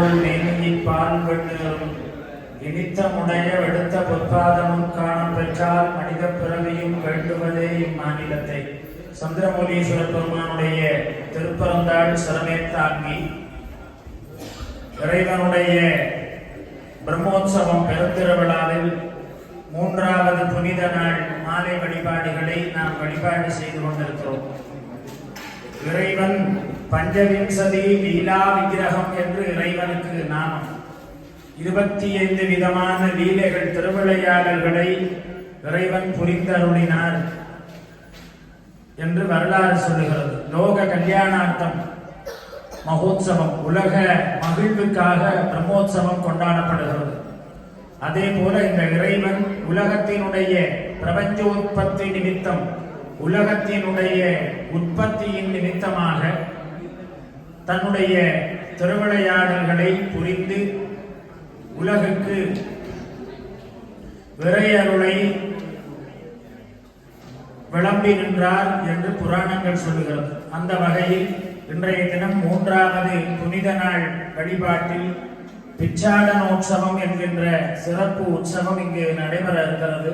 பால் இனித்தமுடைய வெடுத்த பொற்பாதமும் காணம் பெற்றால் மனித பிறவியும் வேண்டுவதே இம்மாநிலத்தை. சந்திரமௌலீஸ்வரர் பெருமானுடைய திருப்பரந்தாள் சிரமேத்தாங்கி இறைவனுடைய பிரம்மோற்சவம் பெருந்திருவிழாவில் மூன்றாவது புனித நாள் மாலை வழிபாடுகளை நாம் வழிபாடு செய்து கொண்டிருக்கிறோம். இறைவன் பஞ்சவிம்சதி லீலா விக்கிரகம் என்று இறைவனுக்கு நாமம். இருபத்தி ஐந்து விதமான லீலைகள் திருவிளையாடல்களை இறைவன் புரிந்தருளினார் என்று வரலாறு சொல்லுகிறது. லோக கல்யாணார்த்தம் மகோத்சவம் உலக மகிழ்வுக்காக பிரம்மோத்சவம் கொண்டாடப்படுகிறது. அதே போல இந்த இறைவன் உலகத்தினுடைய பிரபஞ்சோத்பத்தி நிமித்தம் உலகத்தினுடைய உற்பத்தியின் நிமித்தமாக தன்னுடைய திருவிளையாடல்களை புரிந்து உலகுக்கு விரையருளை விளம்பி நின்றார் என்று புராணங்கள் சொல்லுகிறது. அந்த வகையில் இன்றைய தினம் மூன்றாவது புனித நாள் வழிபாட்டில் பிச்சாடனோற்சவம் என்கின்ற சிறப்பு உற்சவம் இங்கு நடைபெற இருக்கிறது.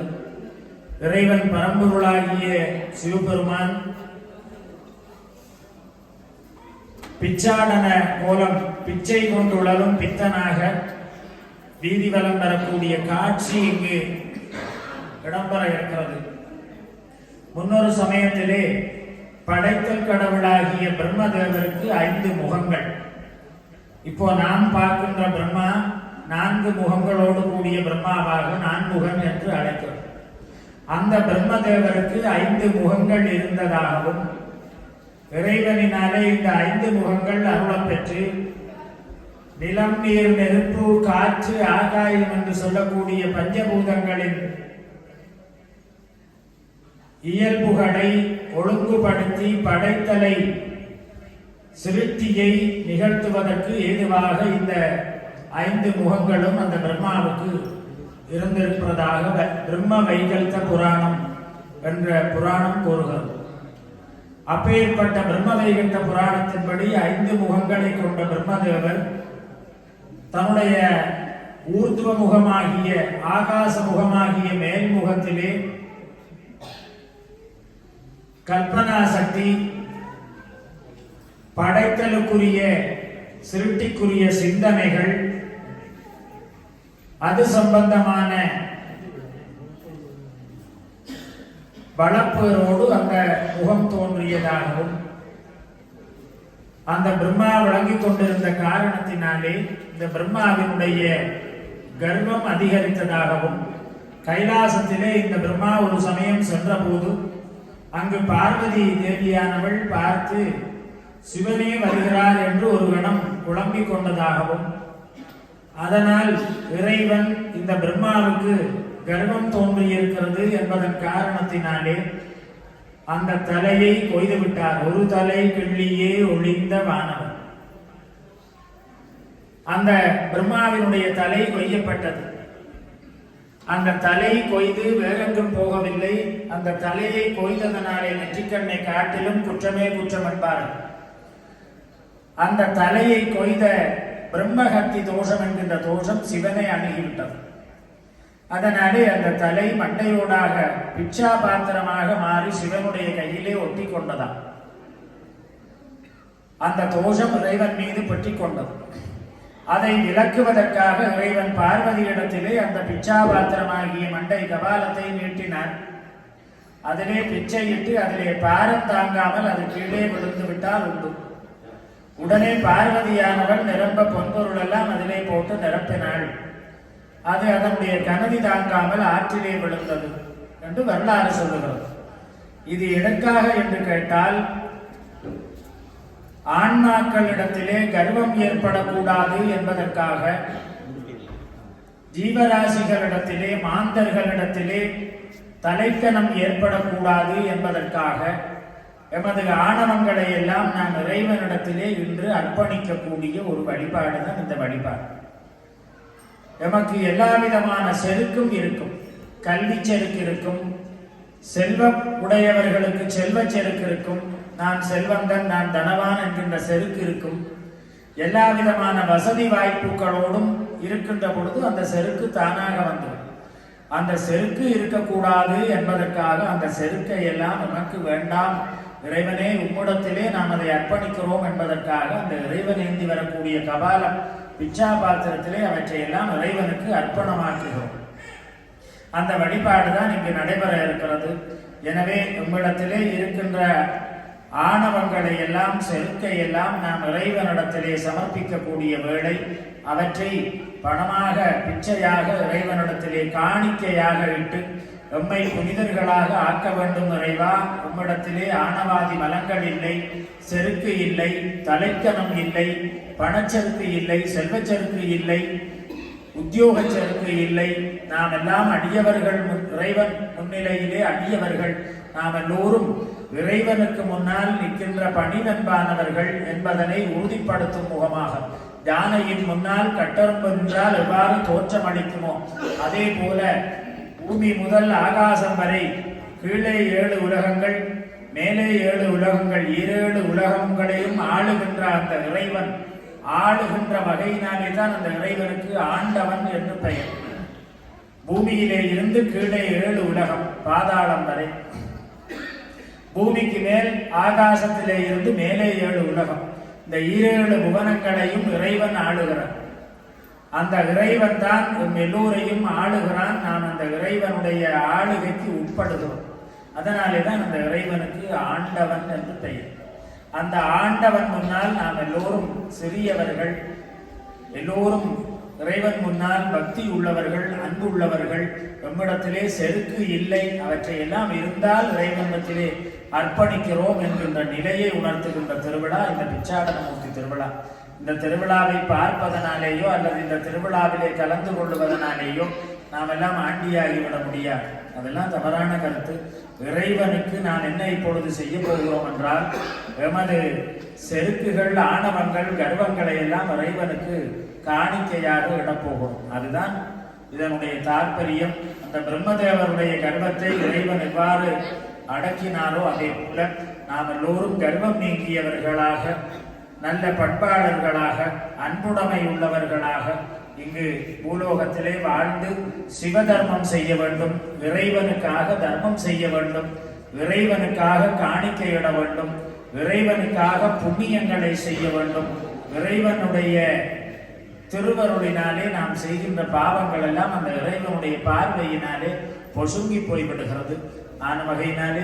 இறைவன் பரம்பொருளாகிய சிவபெருமான் பிச்சாடன கோலம் பிச்சை கொண்டுள்ளதும் பித்தனாக வீதி வலம் பெறக்கூடிய காட்சி இங்கு இடம்பெற இருக்கிறது. முன்னொரு சமயத்திலே படைத்தல் கடவுளாகிய பிரம்மதேவருக்கு ஐந்து முகங்கள். இப்போ நாம் பார்க்கின்ற பிரம்மா நான்கு முகங்களோடு கூடிய பிரம்மாவாக நான்முகன் என்று அழைக்கிறோம். அந்த பிரம்மதேவருக்கு ஐந்து முகங்கள் இருந்ததாகவும் இறைவனினாலே இந்த ஐந்து முகங்கள் அருளம் பெற்று நிலம் நீர் நெருப்பு காற்று ஆகாயம் என்று சொல்லக்கூடிய பஞ்சபூதங்களின் இயல்புகளை ஒழுங்குபடுத்தி படைத்தலை சிருஷ்டியை நிகழ்த்துவதற்கு ஏதுவாக இந்த ஐந்து முகங்களும் அந்த பிரம்மாவுக்கு இருந்திருப்பதாக பிரம்ம வைகல்த புராணம் என்ற புராணம் கூறுகிறது. அப்பேற்பட்ட பிரம்ம வைகல்த புராணத்தின்படி ஐந்து முகங்களை கொண்ட பிரம்மதேவர் தன்னுடைய ஊர்துவ முகமாகிய ஆகாச முகமாகிய மேல்முகத்திலே கல்பனா சக்தி படைத்தலுக்குரிய சிருட்டிக்குரிய சிந்தனைகள் அது சம்பந்தமான வளப்பேரோடு அந்த முகம் தோன்றியதாகவும் அந்த பிரம்மா விளங்கிக் கொண்டிருந்த காரணத்தினாலே இந்த பிரம்மாவினுடைய கர்வம் அதிகரித்ததாகவும் கைலாசத்திலே இந்த பிரம்மா ஒரு சமயம் சென்றபோது அங்கு பார்வதி தேவியானவள் பார்த்து சிவனே வருகிறார் என்று ஒரு கணம் குழம்பிக் கொண்டதாகவும் அதனால் இறைவன் இந்த பிரம்மாவுக்கு கர்வம் தோன்றியிருக்கிறது என்பதன் காரணத்தினாலே அந்த தலையை கொய்து விட்டார். ஒரு தலை கிள்ளியே ஒளிந்த வானவன் அந்த பிரம்மாவினுடைய தலை கொய்யப்பட்டது. அந்த தலை கொய்து வேறெங்கும் போகவில்லை. அந்த தலையை கொய்ததனாலே நெற்றிக்கண்ணை காட்டிலும் குற்றமே குற்றம் என்பார்கள். அந்த தலையை கொய்த பிரம்மஹத்தி தோஷம் என்கின்ற தோஷம் சிவனை அணுகிவிட்டது. அதனாலே அந்த தலை மண்டையோடாக பிச்சா பாத்திரமாக மாறி சிவனுடைய கையிலே ஒட்டி கொண்டதாம் அந்த தோஷம் இறைவன் மீது பற்றி கொண்டது அதை விளக்குவதற்காக இறைவன் பார்வதியிடத்திலே அந்த பிச்சா பாத்திரமாகிய மண்டை கபாலத்தை நீட்டினார். அதிலே பிச்சையிட்டு அதிலே பாரம் தாங்காமல் அது கீழே விழுந்து விட்டால் உண்டு. உடனே பார்வதியானவள் நிரம்ப பொன்பொருள் எல்லாம் அதிலே போட்டு நிரப்பினாள். அது அதனுடைய கனதி தாங்காமல் ஆற்றிலே விழுந்தது என்று வரலாறு சொல்லுகிறது. இது எதற்காக என்று கேட்டால் ஆன்மாக்களிடத்திலே கர்வம் ஏற்படக்கூடாது என்பதற்காக ஜீவராசிகளிடத்திலே மாந்தர்களிடத்திலே தலைக்கணம் ஏற்படக்கூடாது என்பதற்காக எமது ஆணவங்களை எல்லாம் நாம் இறைவனிடத்திலே இன்று அர்ப்பணிக்கக்கூடிய ஒரு வழிபாடு தான் இந்த வழிபாடு. எமக்கு எல்லா விதமான செருக்கும் இருக்கும். கல்வி செருக்கு இருக்கும். செல்வம் உடையவர்களுக்கு செல்வ செருக்கு இருக்கும். நான் செல்வந்தன் நான் தனவான் என்கின்ற செருக்கு இருக்கும். எல்லா விதமான வசதி வாய்ப்புகளோடும் இருக்கின்ற பொழுது அந்த செருக்கு தானாக வந்துடும். அந்த செருக்கு இருக்கக்கூடாது என்பதற்காக அந்த செருக்கை எல்லாம் நமக்கு வேண்டாம். இறைவனே உம்மிடத்திலே நாம் அதை அர்ப்பணிக்கிறோம் என்பதற்காக அந்த இறைவன் ஏந்தி வரக்கூடிய கபாலம் பிச்சா பாத்திரத்திலே அவற்றையெல்லாம் இறைவனுக்கு அர்ப்பணமாக்குகிறோம். அந்த வழிபாடு தான் இங்கு நடைபெற இருக்கிறது. எனவே உங்களிடத்திலே இருக்கின்ற ஆணவங்களை எல்லாம் செருக்கையெல்லாம் நாம் இறைவனிடத்திலே சமர்ப்பிக்கக்கூடிய வேளை அவற்றை பணமாக பிச்சையாக இறைவனிடத்திலே காணிக்கையாக இட்டு எம்மை புனிதர்களாக ஆக்க வேண்டும் இறைவா உம்மிடத்திலே ஆணவாதி மலங்கள் இல்லை செருக்கு இல்லை தலைக்கணம் இல்லை பணச்செருக்கு இல்லை செல்வச்செருக்கு இல்லை உத்தியோக செருக்கு இல்லை. நாம் எல்லாம் அடியவர்கள் முன்- இறைவன் முன்னிலையிலே அடியவர்கள். நாம் எல்லோரும் இறைவனுக்கு முன்னால் நிற்கின்ற பணி நண்பானவர்கள் என்பதனை உறுதிப்படுத்தும் முகமாக. யானையின் முன்னால் கட்டரும்பு என்றால் எவ்வாறு தோற்றமளிக்குமோ அதே போல பூமி முதல் ஆகாசம் வரை கீழே ஏழு உலகங்கள் மேலே ஏழு உலகங்கள் ஈரேழு உலகங்களையும் ஆளுகின்ற அந்த இறைவன். ஆளுகின்ற வகையினாலே தான் அந்த இறைவனுக்கு ஆண்டவன் என்று பெயர். பூமியிலே இருந்து கீழே ஏழு உலகம் பாதாளம் வரை. பூமிக்கு மேல் ஆகாசத்திலே இருந்து மேலே ஏழு உலகம். இந்த ஈரேழு புவனங்களையும் இறைவன் ஆளுகிறான். அந்த இறைவன் தான் எல்லோரையும் ஆளுகிறான். நாம் அந்த இறைவனுடைய ஆளுகைக்கு உட்படுகிறோம். அதனாலே தான் அந்த இறைவனுக்கு ஆண்டவன் என்று பெயர். அந்த ஆண்டவன் முன்னால் நாம் எல்லோரும் சிறியவர்கள் எல்லோரும் இறைவன் முன்னால் பக்தி உள்ளவர்கள் அன்பு உள்ளவர்கள் நம்மிடத்திலே செருக்கு இல்லை அவற்றை எல்லாம் இருந்தால் இறைவனிடத்திலே அர்ப்பணிக்கிறோம் என்கின்ற நிலையை உணர்த்துகின்ற திருவிழா இந்த பிச்சாடனமூர்த்தி திருவிழா. இந்த திருவிழாவை பார்ப்பதனாலேயோ அல்லது இந்த திருவிழாவிலே கலந்து கொள்வதனாலேயோ நாம் எல்லாம் ஆண்டியாகிவிட முடியாது. அதெல்லாம் தவறான கருத்து. இறைவனுக்கு நான் என்ன இப்பொழுது செய்ய போகிறோம் என்றால் எமது செருக்குகள் ஆணவங்கள் கர்வங்களை எல்லாம் இறைவனுக்கு காணிக்கையாக இடப்போகிறோம் அதுதான் இதனுடைய தாற்பயம். அந்த பிரம்மதேவருடைய கர்வத்தை இறைவன் எவ்வாறு அடக்கினாரோ அதே போல நாம் எல்லோரும் கர்வம் நீங்கியவர்களாக நல்ல பண்பாளர்களாக அன்புடைமை உள்ளவர்களாக இங்கு பூலோகத்திலே வாழ்ந்து சிவதர்மம் செய்ய வேண்டும் இறைவனுக்காக தர்மம் செய்ய வேண்டும் இறைவனுக்காக காணிக்கையிட வேண்டும் இறைவனுக்காக புண்ணியங்களை செய்ய வேண்டும். இறைவனுடைய திருவருளினாலே நாம் செய்கின்ற பாவங்கள் எல்லாம் அந்த இறைவனுடைய பார்வையினாலே பொசுங்கி போய்விடுகிறது. ஆன வகையினாலே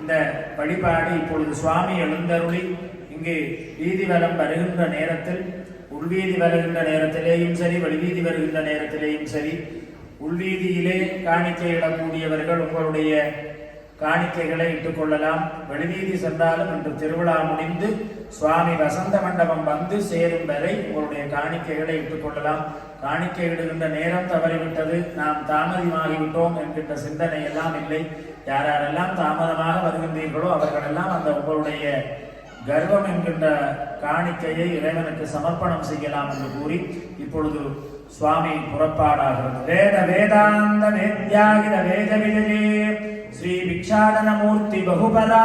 இந்த வழிபாடு இப்பொழுது சுவாமி எழுந்தருளி இங்கு வீதி வருகின்ற நேரத்தில் உள்வீதி வருகின்ற நேரத்திலேயும் சரி வெளிவீதி வருகின்ற நேரத்திலேயும் சரி உள்வீதியிலே காணிக்கையிடக்கூடியவர்கள் உங்களுடைய காணிக்கைகளை இட்டுக் கொள்ளலாம். வெளிவீதி சென்றாலும் இன்று திருவிழா முடிந்து சுவாமி வசந்த மண்டபம் வந்து சேரும் வரை உங்களுடைய காணிக்கைகளை இட்டுக் கொள்ளலாம். காணிக்கை இடுகின்ற நேரம் தவறிவிட்டது. நாம் தாமதமாகிவிட்டோம் என்கின்ற சிந்தனை எல்லாம் இல்லை யாரெல்லாம் தாமதமாக வருகின்றீர்களோ அவர்களெல்லாம் அந்த உங்களுடைய கர்வம் என்கின்ற காணிக்கையை இறைவனுக்கு சமர்ப்பணம் செய்யலாம் என்று கூறி இப்பொழுது சுவாமி புறப்பாடாகிறது வேத வேதாந்த வேத்யாகித வேத விஜயே ஸ்ரீ பிக்ஷாடனமூர்த்தி பகுபதா